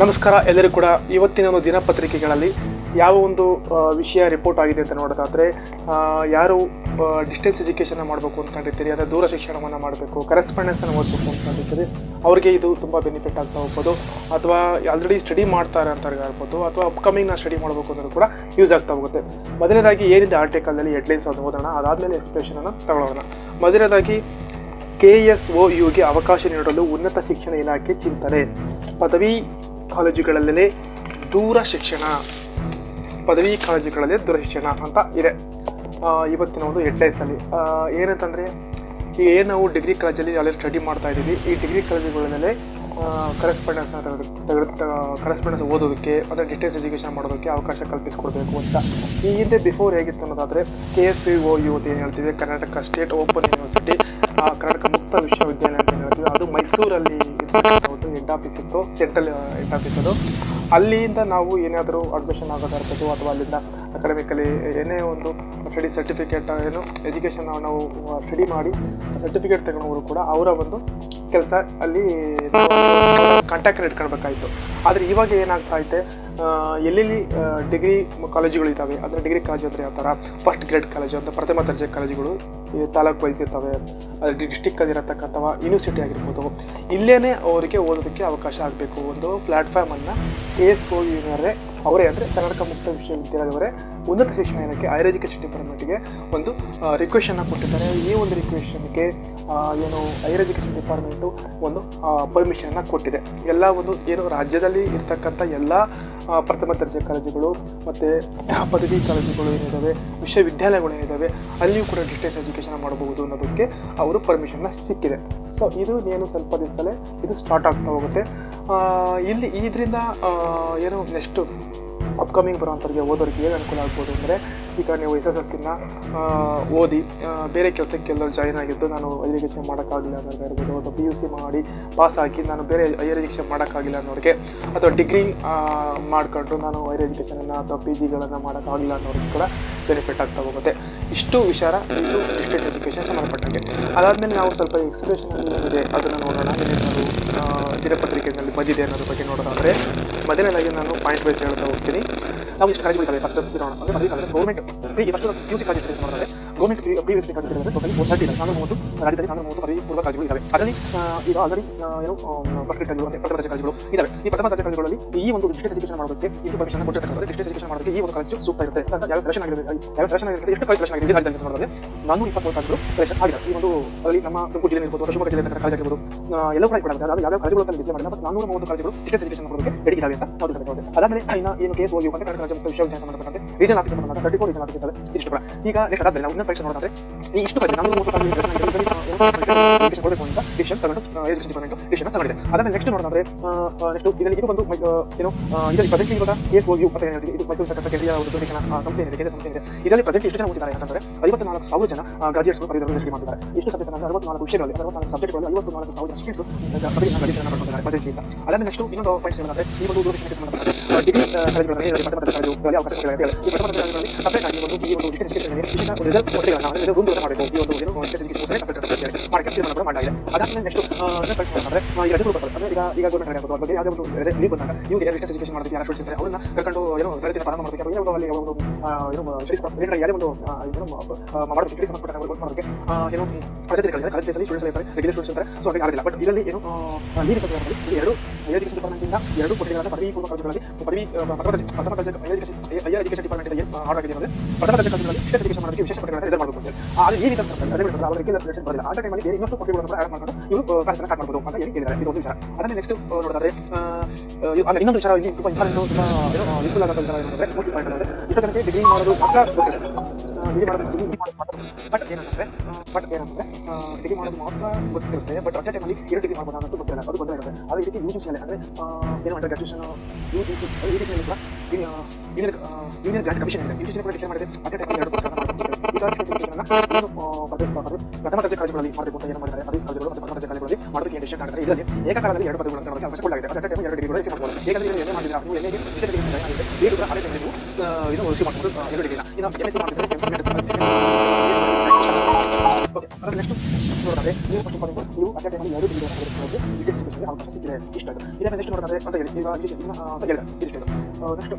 ನಮಸ್ಕಾರ ಎಲ್ಲರಿಗೂ ಕೂಡ ಇವತ್ತಿನ ಒಂದು ದಿನಪತ್ರಿಕೆಗಳಲ್ಲಿ ಯಾವ ಒಂದು ವಿಷಯ ರಿಪೋರ್ಟ್ ಆಗಿದೆ ಅಂತ ನೋಡೋದಾದರೆ ಯಾರು ಡಿಸ್ಟೆನ್ಸ್ ಎಜುಕೇಷನ್ ಮಾಡಬೇಕು ಅಂದ್ಕೊಂಡಿರ್ತೀರಿ ಅಂದರೆ ದೂರ ಶಿಕ್ಷಣವನ್ನು ಮಾಡಬೇಕು ಕರೆಸ್ಪಾಂಡೆನ್ಸನ್ನು ಓದಬೇಕು ಅಂದ್ಕೊಂಡಿರ್ತೀರಿ ಅವರಿಗೆ ಇದು ತುಂಬ ಬೆನಿಫಿಟ್ ಆಗ್ತಾ ಹೋಗ್ಬೋದು, ಅಥವಾ ಆಲ್ರೆಡಿ ಸ್ಟಡಿ ಮಾಡ್ತಾರೆ ಅಂತ ಹೇಳ್ಬೋದು, ಅಥವಾ ಅಪ್ಕಮಿಂಗ್ ನಾವು ಸ್ಟಡಿ ಮಾಡಬೇಕು ಅನ್ನೋದು ಕೂಡ ಯೂಸ್ ಆಗ್ತಾ ಹೋಗುತ್ತೆ. ಮೊದಲನೇದಾಗಿ ಏನಿದೆ ಆರ್ಟಿಕಲಲ್ಲಿ ಹೆಡ್ಲೈನ್ಸ್ ಅದು ಓದೋಣ, ಅದಾದಮೇಲೆ ಎಕ್ಸ್ಪ್ರೆಷನನ್ನು ತಗೊಳ್ಳೋಣ ಮೊದಲನೇದಾಗಿ ಕೆ ಎಸ್ ಒ ಯುಗೆ ಅವಕಾಶ ನೀಡಲು ಉನ್ನತ ಶಿಕ್ಷಣ ಇಲಾಖೆ ಚಿಂತನೆ. ಪದವಿ ಕಾಲೇಜುಗಳಲ್ಲೇ ದೂರ ಶಿಕ್ಷಣ, ಪದವಿ ಕಾಲೇಜುಗಳಲ್ಲೇ ದೂರ ಶಿಕ್ಷಣ ಅಂತ ಇದೆ. ಇವತ್ತಿನ ಒಂದು ಹೆಡ್ಲೈನ್ಸಲ್ಲಿ ಏನಂತಂದರೆ ಈಗ ಏನು ನಾವು ಡಿಗ್ರಿ ಕಾಲೇಜಲ್ಲಿ ಅಲ್ಲಿ ಸ್ಟಡಿ ಮಾಡ್ತಾ ಇದ್ದೀವಿ. ಈ ಡಿಗ್ರಿ ಕಾಲೇಜುಗಳಲ್ಲೇ ಕರೆಸ್ಪಾಂಡೆನ್ಸ್ನ ತೆಗೆದು ಕರೆಸ್ಪಾಂಡೆನ್ಸ್ ಓದೋದಕ್ಕೆ, ಅಂದರೆ ಡಿಟೇಲ್ಸ್ ಎಜುಕೇಷನ್ ಮಾಡೋದಕ್ಕೆ ಅವಕಾಶ ಕಲ್ಪಿಸಿಕೊಡ್ಬೇಕು ಅಂತ. ಈ ಹಿಂದೆ ಬಿಫೋರ್ ಹೇಗಿತ್ತು ಅನ್ನೋದಾದರೆ K S P O you ಅಂತ ಏನು ಹೇಳ್ತೀವಿ, Karnataka state open university Karnataka ಮುಕ್ತ ವಿಶ್ವವಿದ್ಯಾಲಯ ಅಂತ ಹೇಳ್ತೀವಿ, ಅದು ಮೈಸೂರಲ್ಲಿ ಹೆಡ್ ಆಫೀಸ್ ಇತ್ತು ಸೆಂಟ್ರಲ್ ಹೆಡ್ ಆಫೀಸ್ ಅದು ಅಲ್ಲಿಂದ ನಾವು ಏನಾದರೂ ಅಡ್ಮಿಷನ್ ಆಗೋದಾಗಿರ್ಬೋದು ಅಥವಾ ಅಲ್ಲಿಂದ ಅಕಾಡೆಮಿಕಲಿ ಏನೇ ಒಂದು ಸ್ಟಡಿ ಸರ್ಟಿಫಿಕೇಟ್ ಏನು ಎಜುಕೇಷನ್ ನಾವು ಸ್ಟಡಿ ಮಾಡಿ ಸರ್ಟಿಫಿಕೇಟ್ ತಗೊಂಡವರು ಕೂಡ ಅವರ ಒಂದು ಕೆಲಸ ಅಲ್ಲಿ ಕಾಂಟ್ಯಾಕ್ಟ್ ಇಟ್ಕೊಳ್ಬೇಕಾಯಿತು ಆದರೆ ಇವಾಗ ಏನಾಗ್ತಾ ಐತೆ ಎಲ್ಲೆಲ್ಲಿ ಡಿಗ್ರಿ ಕಾಲೇಜುಗಳು ಇದ್ದಾವೆ, ಅಂದರೆ ಡಿಗ್ರಿ ಕಾಲೇಜ್ ಅಂದರೆ ಯಾವ ಥರ ಫಸ್ಟ್ ಗ್ರೇಡ್ ಕಾಲೇಜು ಅಂತ ಪ್ರಥಮ ದರ್ಜೆ ಕಾಲೇಜುಗಳು ತಾಲೂಕು ಇರ್ತವೆ. ಅದು ಡಿಸ್ಟಿಕ್ಕಲ್ಲಿ ಇರತಕ್ಕಂಥ ಯೂನಿವರ್ಸಿಟಿ ಆಗಿರ್ಬೋದು ಇಲ್ಲೇ ಅವರಿಗೆ ಓದೋದಕ್ಕೆ ಅವಕಾಶ ಆಗಬೇಕು. ಒಂದು ಪ್ಲ್ಯಾಟ್ಫಾರ್ಮನ್ನು ಕೆ ಎಸ್ ಓ ಯುನರೇ ಅವರೇ ಅಂದರೆ ಕರ್ನಾಟಕ ಮುಕ್ತ ವಿಶ್ವವಿದ್ಯಾಲಯದವರೇ, ಉನ್ನತ ಶಿಕ್ಷಣ ಇಲಾಖೆ ಹೈಯರ್ ಎಜುಕೇಷನ್ ಡಿಪಾರ್ಟ್ಮೆಂಟ್ಗೆ ಒಂದು ರಿಕ್ವೆಸ್ಟನ್ನು ಕೊಟ್ಟಿದ್ದಾರೆ. ಈ ಒಂದು ರಿಕ್ವೆಷನ್ಗೆ ಏನು ಹೈಯರ್ ಎಜುಕೇಷನ್ ಡಿಪಾರ್ಟ್ಮೆಂಟು ಒಂದು ಪರ್ಮಿಷನ್ನ ಕೊಟ್ಟಿದೆ. ಎಲ್ಲ ಒಂದು ಏನು ರಾಜ್ಯದಲ್ಲಿ ಇರ್ತಕ್ಕಂಥ ಎಲ್ಲ ಪ್ರಥಮ ದರ್ಜೆ ಕಾಲೇಜುಗಳು ಮತ್ತು ಪದವಿ ಕಾಲೇಜುಗಳು ಏನಿದ್ದಾವೆ ವಿಶ್ವವಿದ್ಯಾಲಯಗಳು ಏನಿದ್ದಾವೆ ಅಲ್ಲಿಯೂ ಕೂಡ ಡಿಸ್ಟೆನ್ಸ್ ಎಜುಕೇಷನ್ ಮಾಡಬಹುದು ಅನ್ನೋದಕ್ಕೆ ಅವರು ಪರ್ಮಿಷನ್ನ ಸಿಕ್ಕಿದೆ. ಸೊ ಇದು ಏನು ಸ್ವಲ್ಪ ದಿವಸದಲ್ಲೇ ಇದು ಸ್ಟಾರ್ಟ್ ಆಗ್ತಾ ಹೋಗುತ್ತೆ. ಇಲ್ಲಿ ಇದರಿಂದ ಏನು ನೆಕ್ಸ್ಟು ಅಪ್ಕಮಿಂಗ್ ಬರೋಂಥವ್ರಿಗೆ ಓದೋರಿಗೆ ಏನು ಅನುಕೂಲ ಆಗ್ಬೋದು ಅಂದರೆ ಈಗ ನೀವು ಎಸ್ ಎಸ್ ಎಲ್ ಸಿನ ಓದಿ ಬೇರೆ ಕೆಲಸಕ್ಕೆ ಎಲ್ಲರೂ ಜಾಯ್ನ್ ಆಗಿದ್ದು ನಾನು ಹೈಯರ್ ಎಜುಕೇಷನ್ ಮಾಡೋಕ್ಕಾಗಲಿಲ್ಲ ಅನ್ನೋದು ಇರ್ಬೋದು ಅಥವಾ ಪಿ ಯು ಸಿ ಮಾಡಿ ಪಾಸ್ ಆಗಿ ನಾನು ಬೇರೆ ಹೈಯರ್ ಎಜುಕೇಷನ್ ಮಾಡೋಕ್ಕಾಗಿಲ್ಲ ಅನ್ನೋರಿಗೆ ಅಥವಾ ಡಿಗ್ರಿ ಮಾಡಿಕೊಂಡು ನಾನು ಹೈಯರ್ ಎಜುಕೇಷನನ್ನು ಅಥವಾ ಪಿ ಜಿಗಳನ್ನು ಮಾಡೋಕ್ಕಾಗಲಿಲ್ಲ ಅನ್ನೋರಿಗೆ ಕೂಡ ಬೆನಿಫಿಟ್ ಆಗ್ತಾ ಹೋಗುತ್ತೆ. ಇಷ್ಟು ವಿಚಾರ ಇದು ಡಿಸ್ಟೆನ್ಸ್ ಎಜುಕೇಷನ್ ಸಂಬಂಧಪಟ್ಟಂಗೆ. ಅದಾದಮೇಲೆ ನಾವು ಸ್ವಲ್ಪ ಎಕ್ಸ್ಪ್ರೆಷನ್ ಏನಿದೆ ಅದನ್ನು ನೋಡೋಣ. ಏನೇನಾದ್ರು ಆ, ದಿನಪತ್ರಿಕೆಯಲ್ಲಿ ಬಂದಿದೆ ಅನ್ನೋದ್ರ ಬಗ್ಗೆ ನೋಡೋದಾದರೆ ಮೊದಲನೇದಾಗಿ ನಾನು ಪಾಯಿಂಟ್ ವೈಸ್ ಹೇಳ್ತಾ ಹೋಗ್ತೀನಿ. ನಾವು ಇಷ್ಟು ಕಾಲೇಜುಗಳಿದ್ದಾವೆ ಫಸ್ಟ್ ನೋಡೋಣ ಅಂದರೆ ಪದವಿ college government first U C college ನೋಡಿದ್ರೆ government previous totally four thirty ಇದೆ. ನಾನು ಮೂವತ್ತು, ರಾಜ್ಯದಲ್ಲಿ ನಾನು ಮೂವತ್ತು ಪದವಿ ಪೂರ್ವ ಕಾಲೇಜುಗಳು ಇದ್ದಾವೆ. ಅದರಲ್ಲಿ ಈಗ ಆಲ್ರೆಡಿ ಏನು ಫಸ್ಟ್ ಕಾಲೇಜುಗಳು ಪ್ರಥಮ ದರ್ಜೆ ಕಾಲೇಜುಗಳು ಇದ್ದಾವೆ. ಈ ಪ್ರಥಮ ದರ್ಜೆ ಕಾಲೇಜುಗಳಲ್ಲಿ ಈ ಒಂದು ಡಿಸ್ಟ್ರಿಕ್ಟ್ ಎಜುಕೇಷನ್ ಮಾಡೋದಕ್ಕೆ ಇದು ಪರ್ಮಿಷನ್ ಕೊಟ್ಟಿರ್ತಕ್ಕಂಥ ಡಿಸ್ಟ್ರಿಕ್ಟ್ ಎಜುಕೇಷನ್ ಮಾಡೋದಕ್ಕೆ ಈ ಒಂದು ಕಾಲೇಜು ಸೂಕ್ತ ಇರುತ್ತೆ. ಅಂತ ಯಾವ ಸೆಲೆಕ್ಷನ್ ಆಗಿದೆ ಯಾವ ಸೆಲೆಕ್ಷನ್ ಆಗಿದೆ ಎಷ್ಟು ಕಾಲೇಜ್ ಸೆಲೆಕ್ಷನ್ ಆಗಿದೆ ಅಂತ ನೋಡಿದ್ರೆ ನಾನು ಇಪ್ಪತ್ಮೂರು ಕಾಲೇಜುಗಳು ಸೆಲೆಕ್ಷನ್ ಆಗಿದೆ. ಈ ಒಂದು ಅದರಲ್ಲಿ ನಮ್ಮ ತುಮಕೂರು ಜಿಲ್ಲೆ ಇರ್ಬೋದು, ಶಿವಮೊಗ್ಗ ಜಿಲ್ಲೆ ಕಾಲೇಜ್ ಆಗಿರ್ಬೋದು ಎಲ್ಲವೂ ಕೂಡ ಕೂಡ ಅದು ಯಾವ ಕಾಲೇಜುಗಳು ಅಂತ ಡಿಸ್ಪ್ಲೇ ಮಾಡಿಲ್ಲ ನಾನೂರ ಮೂವತ್ತು ಕಾಲೇಜುಗಳು ಡಿಸ್ಟೆನ್ಸ್ ಎಜುಕೇಷನ್ ಮಾಡೋದಕ್ಕೆ ರೆಡಿ ಇದಾವೆ ಅಂತ ನಾವು ತಿಳ್ಕೊಳ್ತೇವೆ ಅದಾದಮೇಲೆ ಇನ್ನು ಏನು ಕೇಸ್ ಅಂತ ಕರ್ನಾಟಕ ರಾಜ್ಯ ಮುಕ್ತ ವಿಶ್ವವಿದ್ಯಾಲಯ ಸಂಬಂಧಪಟ್ಟಂತೆ region office thirty four region office ಇದ್ದಾವೆ. ಇಷ್ಟು ಕೂಡ. ಈಗ ನೆಕ್ಸ್ಟ್ ಅದಾದ್ರೆ ನಾವು ಪರೀಕ್ಷೆ ಈ ಇಷ್ಟು ಕಾಲೇಜ್ ನಮ್ಮ ಮೂರು ಕೊಡಬೇಕು ಅಂತ ಡಿಸಿಷನ್ ತಗೊಂಡು ಎಜುಕೇಶನ್ ಡಿಪಾರ್ಟ್ಮೆಂಟ್ ಡಿಸಿಷನ್ ತಗೊಂಡಿದೆ ನೆಕ್ಸ್ಟ್ ನೋಡೋದಾದ್ರೆ ನೆಕ್ಸ್ಟ್ ಇದರಲ್ಲಿ ಇದು ಆ, ಏನು ಇದರಲ್ಲಿ ಪ್ರೆಸೆಂಟ್ ಇವಾಗ ಕೇಸ್ ಹೋಗಿ ಅಂತ ಏನು ಇದು ಮೈಸೂರು ಸರ್ಕಾರ ಕೇಂದ್ರೀಯ ಒಂದು ಶಿಕ್ಷಣ ಸಂಸ್ಥೆ ಇದೆ ಕೇಂದ್ರ ಸಂಸ್ಥೆ ಇದೆ ಇದರಲ್ಲಿ ಪ್ರೆಸೆಂಟ್ ಎಷ್ಟು ಜನ ಓದಿದ್ದಾರೆ ಅಂತಂದ್ರೆ ಐವತ್ನಾಲ್ಕು ಸಾವಿರ ಜನ ಗ್ರಾಜುಯೇಟ್ಸ್ ಡಿಗ್ರಿ ಮಾಡಿದ್ದಾರೆ ಎಷ್ಟು ಸಬ್ಜೆಕ್ಟ್ ಅಂದ್ರೆ ಅರವತ್ನಾಲ್ಕು ವಿಷಯಗಳಲ್ಲಿ ಅರವತ್ನಾಲ್ಕು ಸಬ್ಜೆಕ್ಟ್ಗಳಲ್ಲಿ ಐವತ್ನಾಲ್ಕು ಸಾವಿರ ಸ್ಟೂಡೆಂಟ್ಸ್ ಅದಾದ್ಮೇಲೆ ನೆಕ್ಸ್ಟ್ ಇನ್ನೊಂದು ಪಾಯಿಂಟ್ಸ್ ಏನಂದ್ರೆ ಈ ಒಂದು ದೂರಶಿಕ್ಷಣಕ್ಕೆ ഒരു ಒಂದು ಒಂದು ಒಂದು ಏನು ನೆಕ್ಸ್ಟ್ ಅಂದ್ರೆ ಈಗ ಈಗ ಯಾವುದೇ ಒಂದು ಲೀವ್ ಬಂದಾಗ ಮಾಡೋದಕ್ಕೆ ಯಾರು ಅವ್ರನ್ನ ಕರ್ಕೊಂಡು ಏನು ತರಗತಿನ ಪ್ರಾರಂಭ ಮಾಡೋದಕ್ಕೆ ಏನೋ ಅಲ್ಲಿ ಒಂದು ಏನು ಬೇರೆ ಯಾವುದೇ ಒಂದು ಏನು ಮಾಡೋದಕ್ಕೆ ಏನು ಸ್ಟೂಡೆಂಟ್ಸ್ ಇರ್ತಾರೆ. ಸೊ ಬಟ್ ಇದರಲ್ಲಿ ಏನು ಎರಡು ಕೋಟಿಗಳಾದ ಪದವಿ ಪೂರ್ವ ಪದವಿ ಎಜುಕೇಶನ್ ಡಿಪಾರ್ಟ್ಮೆಂಟ್ ಏನು ವಿಶೇಷ ಮಾಡಬೇಕು ಆದರೆ ಈ ರೀತಿ ಅವರಿಗೆ ಆ ಟೈಮಲ್ಲಿ ಬೇರೆ ಇನ್ನಷ್ಟು ಪಕ್ಷಗಳನ್ನು ಆ್ಯಡ್ ಮಾಡ್ಕೊಂಡು ಇವರು ಕಾರ್ಯಕ್ರಮ ಸ್ಟಾರ್ಟ್ ಮಾಡ್ಬೋದು ಅಂತ ಹೇಳಿ ಕೇಳಿದ್ದಾರೆ. ಒಂದು ವಿಚಾರ. ಅದನ್ನೇ ನೆಕ್ಸ್ಟ್ ನೋಡೋದಾದ್ರೆ ಆ, ಇನ್ನೊಂದು ವಿಚಾರ ಇಲ್ಲಿ ತುಂಬ ಇಂಪಾರ್ಟೆಂಟ್ ತುಂಬ ಯೂಸ್ಫುಲ್ ಆದಂಥ ವಿಚಾರ ಏನಂದ್ರೆ ಮೋಸ್ಟ್ ಇಂಪಾರ್ಟೆಂಟ್ ಅಂದರೆ ಇಷ್ಟು ಜನಕ್ಕೆ ಡಿಗ್ರಿ ಮಾಡೋದು ಮಾತ್ರ ಡಿಗ್ರಿ ಮಾಡೋದು ಡಿಗ್ರಿ ಮಾಡೋದು ಬಟ್ ಏನಂದ್ರೆ ಬಟ್ ಏನಂದ್ರೆ ಡಿಗ್ರಿ ಮಾಡೋದು ಮಾತ್ರ ಗೊತ್ತಿರುತ್ತೆ. ಬಟ್ ಅಟ್ ಟೈಮಲ್ಲಿ ಎರಡು ಡಿಗ್ರಿ ಮಾಡ್ಬೋದು ಅನ್ನೋದು ಗೊತ್ತಿಲ್ಲ. ಅದು ಗೊತ್ತಿಲ್ಲ ಅದೇ ರೀತಿ ಯು ಜಿ ಸಿ ಅಂದರೆ ಏನು ಮಾಡ್ತಾರೆ graduation U G C U G C ಕೂಡ ಯೂನಿಯನ್ ಗ್ರಾಂಟ್ ಕಮಿಷನ್ ಇದೆ ಯು ಜಿ ಸಿ ಕೂಡ ಡಿಸೈಡ್ ಮಾಡಿದೆ ಅಟ್ ಟೈಮಲ್ಲಿ ಎರಡು ಪ್ರಥಮ ದರ್ಜೆ ಕಾಲೇಜುಗಳಲ್ಲಿ ಮಾಡಬೇಕು ಅಂತ ಏನು ಮಾಡಿದ್ದಾರೆ ಪದವಿ ಕಾಲೇಜುಗಳು ಮಾಡೋದಕ್ಕೆ ಇದರಲ್ಲಿ ಏಕಕಾಲದಲ್ಲಿ ಎರಡು ಪದವಿಗಳನ್ನು ತಗೊಳ್ಳೋಕೆ ಅವಕಾಶ ಎರಡು ಡಿಗ್ರಿಗಳು ರಿಸೀವ್ ಮಾಡ್ಬೋದು ಏಕೆಂದರೆ ನೀವು ಏನೇ ಡಿಗ್ರಿ ಅದೇ ಇದು ರಿಸೀವ್ ಮಾಡ್ಬೋದು ಎರಡು ಡಿಗ್ರಿನ ಇನ್ನು ಎಂ ಎಸ್ ಸಿ ಎರಡು ಸಿಕ್ಕಿದೆ ಇಷ್ಟ ಇದನ್ನು ಇದೇ ನೆಕ್ಸ್ಟ್ ನೋಡೋದಾದ್ರೆ ಅಂತ ಹೇಳಿ ಈಗ ಇನ್ನ, ಅಂತ ನೆಕ್ಸ್ಟ್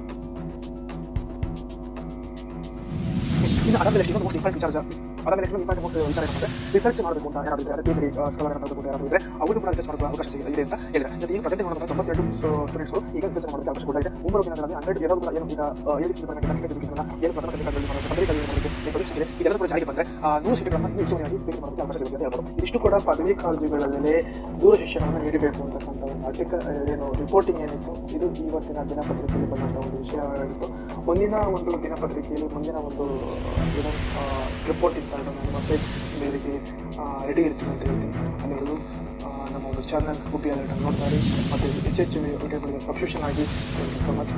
ಇನ್ನು ಅದಾದ್ಮೇಲೆ ಇನ್ನೊಂದು ಮೋಸ್ಟ್ ಇಂಪಾರ್ಟೆಂಟ್ ವಿಚಾರ ಅದಾದ್ಮೇಲೆ ಇನ್ನೊಂದು ಇಂಪಾರ್ಟೆಂಟ್ ಮೋಸ್ಟ್ ವಿಚಾರ ಏನಂದ್ರೆ ರಿಸರ್ಚ್ ಮಾಡಬೇಕು ಅಂತ ಯಾರಾದ್ರು ಇದ್ದಾರೆ ಪಿ ಡಿ ಸ್ಕಾಲರ್ ಯಾರಾದ್ರು ಇದ್ರೆ ಅವರು ಕೂಡ ರಿಸರ್ಚ್ ಮಾಡುವ ಅವಕಾಶ ಇದೆ ಅಂತ ಹೇಳಿದ್ರೆ ಜೊತೆ ಈಗ ಪ್ರೆಸೆಂಟ್ ಮಾಡೋದು ತೊಂಬತ್ತೆರಡು ಸ್ಟೂಡೆಂಟ್ಸ್ ಈಗ ರಿಸರ್ಚ್ ಮಾಡೋದಕ್ಕೆ ಅವಕಾಶ ಕೂಡ ಇದೆ. ಮುಂಬರುವ ದಿನಗಳಲ್ಲಿ ಹನ್ನೆರಡು ಯಾವ್ದು ಕೂಡ ಏನು ಈಗ ಏಳು ಏನು ಮಾಡೋದು ಏನು ಪರೀಕ್ಷೆ ಇದೆಲ್ಲ ಕೂಡ ಜಾರಿಗೆ ಬಂದರೆ ನೂರು ಸೀಟ್ಗಳನ್ನು ಹೆಚ್ಚುವರಿಯಾಗಿ ಭೇಟಿ ಮಾಡೋದಕ್ಕೆ ಅವಕಾಶ ಅಂತ ಹೇಳ್ಬೋದು. ಇಷ್ಟು ಕೂಡ ಪದವಿ ಕಾಲೇಜುಗಳಲ್ಲಿ ದೂರ ಶಿಕ್ಷಣವನ್ನು ನೀಡಬೇಕು ಅಂತಕ್ಕಂಥ ಒಂದು ಆರ್ಟಿಕಲ್ ಏನು ರಿಪೋರ್ಟಿಂಗ್ ಏನಿತ್ತು, ಇದು ಇವತ್ತಿನ ದಿನಪತ್ರಿಕೆಯಲ್ಲಿ ಬಂದಂಥ ಒಂದು ವಿಷಯವಾಗಿತ್ತು. ಮುಂದಿನ ಒಂದು ದಿನಪತ್ರಿಕೆಯಲ್ಲಿ, ಮುಂದಿನ ಒಂದು ಏನು ರಿಪೋರ್ಟಿಂಗ್ ನಾನು ಮತ್ತೆ ಬೇರೆಗೆ ರೆಡಿ ಇರ್ತೀನಿ ಅಂತ ಹೇಳ್ತೀನಿ. ಅಲ್ಲಿವರೆಗೂ ನಮ್ಮ ಒಂದು ಚಾನಲ್ ಅಲರ್ಟ್ ನೋಡ್ತಾರೆ ಮತ್ತು ಹೆಚ್ಚು ಹೆಚ್ಚು ವಿಡಿಯೋಗಳಿಗೆ ಸಬ್ಸ್ಕ್ರಿಪ್ಷನ್ ಆಗಿ ಥ್ಯಾಂಕ್ ಸೊ ಮಚ್